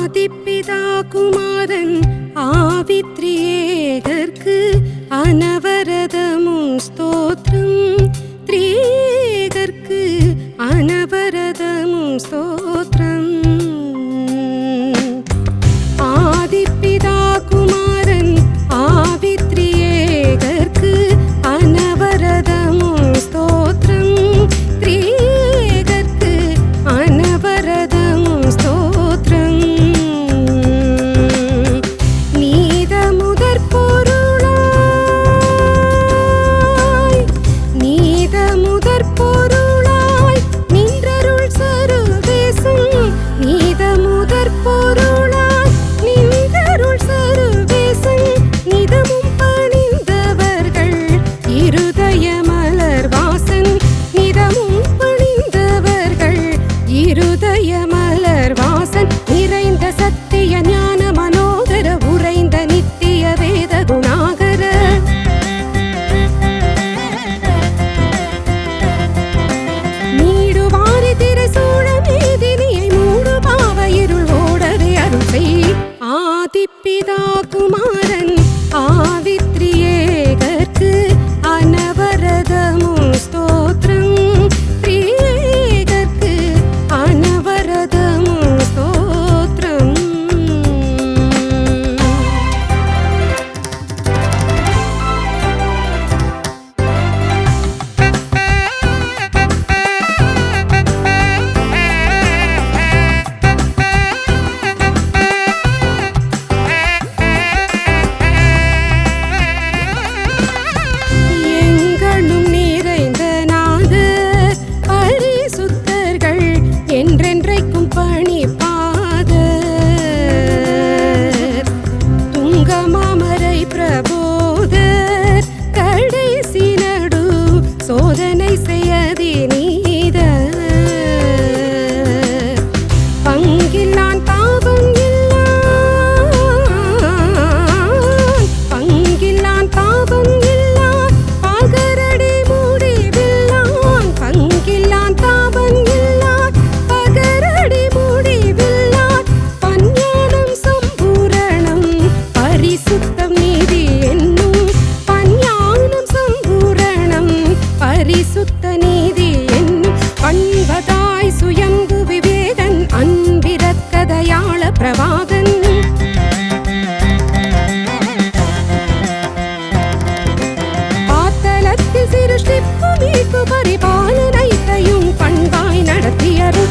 ആദിപിതാകുമാരൻ ആവിത്രിയേക സൃഷ്ടിപ്പു നീക്കു പരിപാലനത്തെയും പൺപായി നടത്തിയറും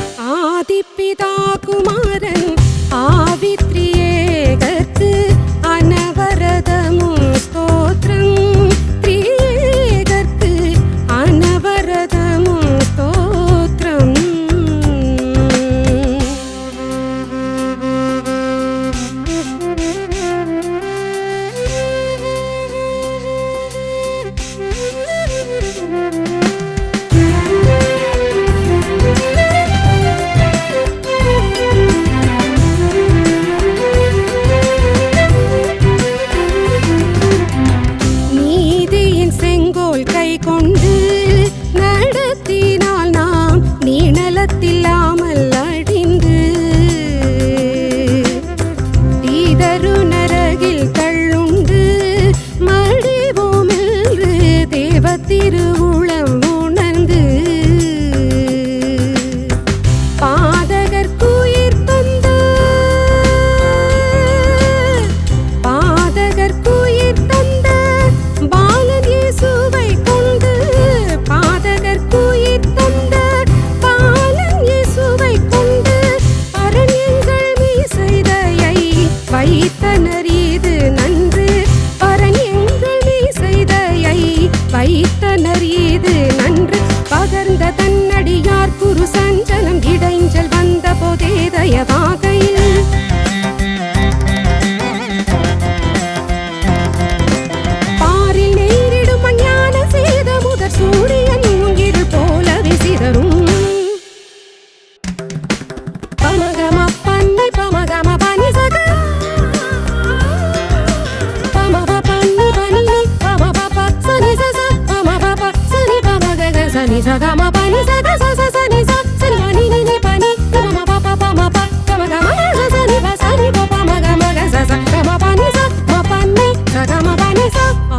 பமக க சனி சகம பனி சக ச ச சனி ச சனி பனி நி நி பனி பம ப ப பம ப பமகம ச சனி ப சனி ப பமகம க ச ச பம பனி ச ம பன்னி சகம பனி ச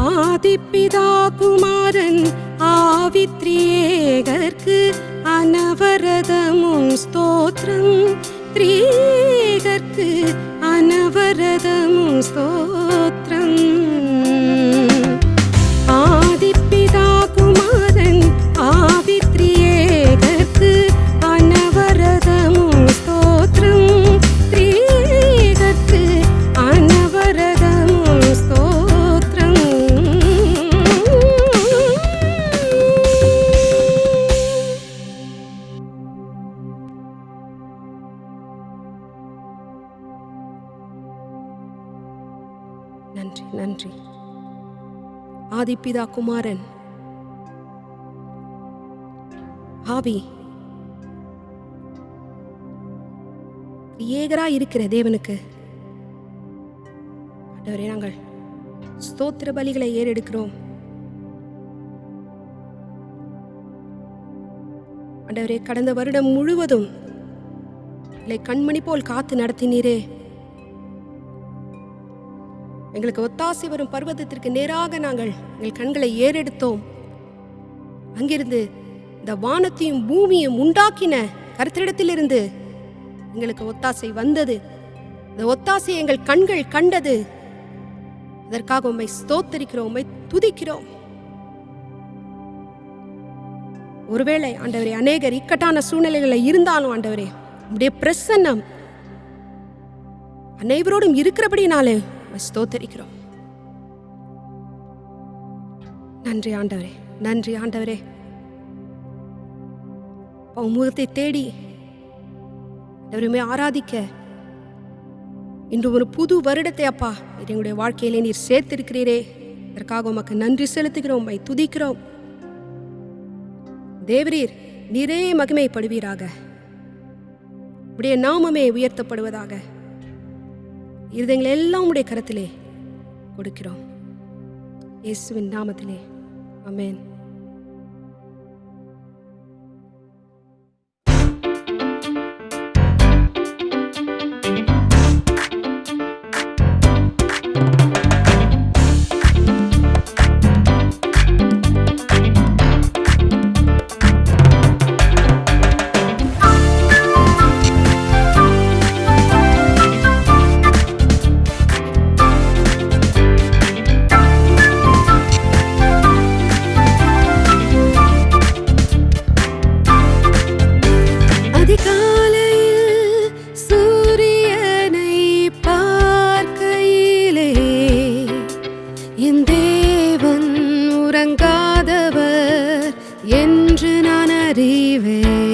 ஆதிப்பிதா குமாரன் ஆவித்ரியேகர்க்கு அனவரதமும் ஸ்தோத்திரம். த்ரீகர்க்கு அனவரதமும் ஸ்தோத்திரம் நன்றி நன்றி. ஆதிப்பிதா குமாரன். ஆவி. ஏகரா இருக்கிற தேவனுக்கு. ஆண்டவரே நாங்கள் ஸ்தோத்திர பலிகளை ஏறெடுக்கிறோம். ஆண்டவரே கடந்த வருடம் முழுவதும் இல்லை கண்மணி போல் காத்து நடத்தினீரே. எங்களுக்கு ஒத்தாசை வரும் பர்வதத்திற்கு நேராக நாங்கள் எங்கள் கண்களை ஏறெடுத்தோம். அங்கிருந்து இந்த வானத்தையும் பூமியும் உண்டாக்கின கருத்திடத்திலிருந்து எங்களுக்கு ஒத்தாசை வந்தது. இந்த ஒத்தாசை எங்கள் கண்கள் கண்டது. அதற்காக உம்மை ஸ்தோத்தரிக்கிறோம் உம்மை துதிக்கிறோம். ஒருவேளை ஆண்டவரே அநேகர் இக்கட்டான சூழ்நிலைகளில் இருந்தாலும் ஆண்டவரே உடைய பிரசன்னம் அனைவரோடும் இருக்கிறபடினாலே உம்மை ஸ்தோத்தரிக்கிறோம் நன்றி ஆண்டவரே நன்றி ஆண்டவரே. உன் முகத்தை தேடி எவருமே ஆராதிக்க இன்று ஒரு புது வருடத்தை அப்பா எங்களுடைய வாழ்க்கையிலே நீர் சேர்த்திருக்கிறீரே. இதற்காக உமக்கு நன்றி செலுத்துகிறோம் உம்மை துதிக்கிறோம். தேவரீர் நீரே மகிமைப்படுவீராக. உடைய நாமமே உயர்த்தப்படுவதாக. இருதயங்களை எல்லாம் உடைய கரத்திலே கொடுக்கிறோம். இயேசுவின் நாமத்திலே. அமேன் என்று நான் அறிவேன்.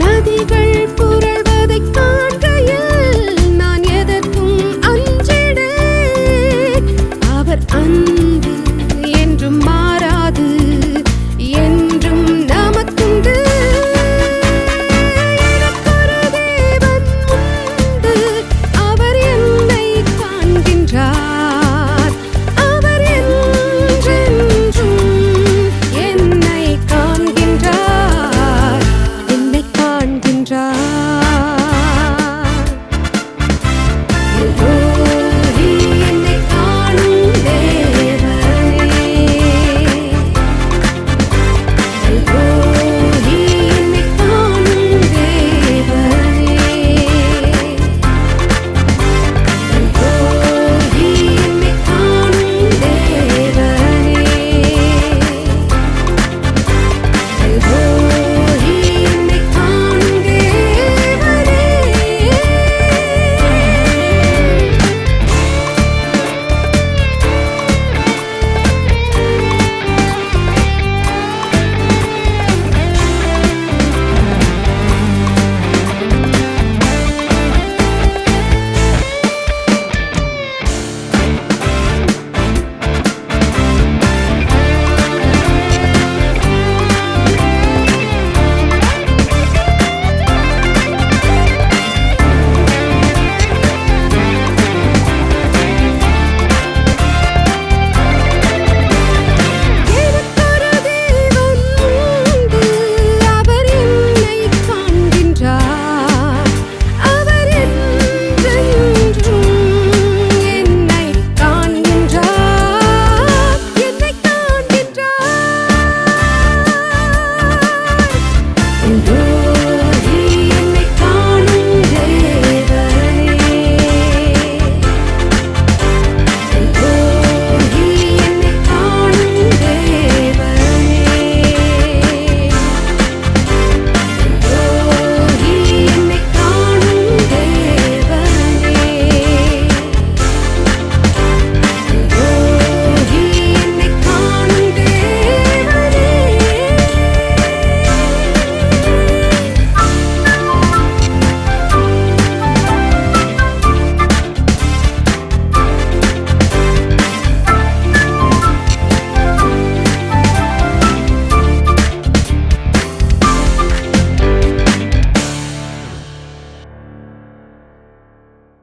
நதிகள்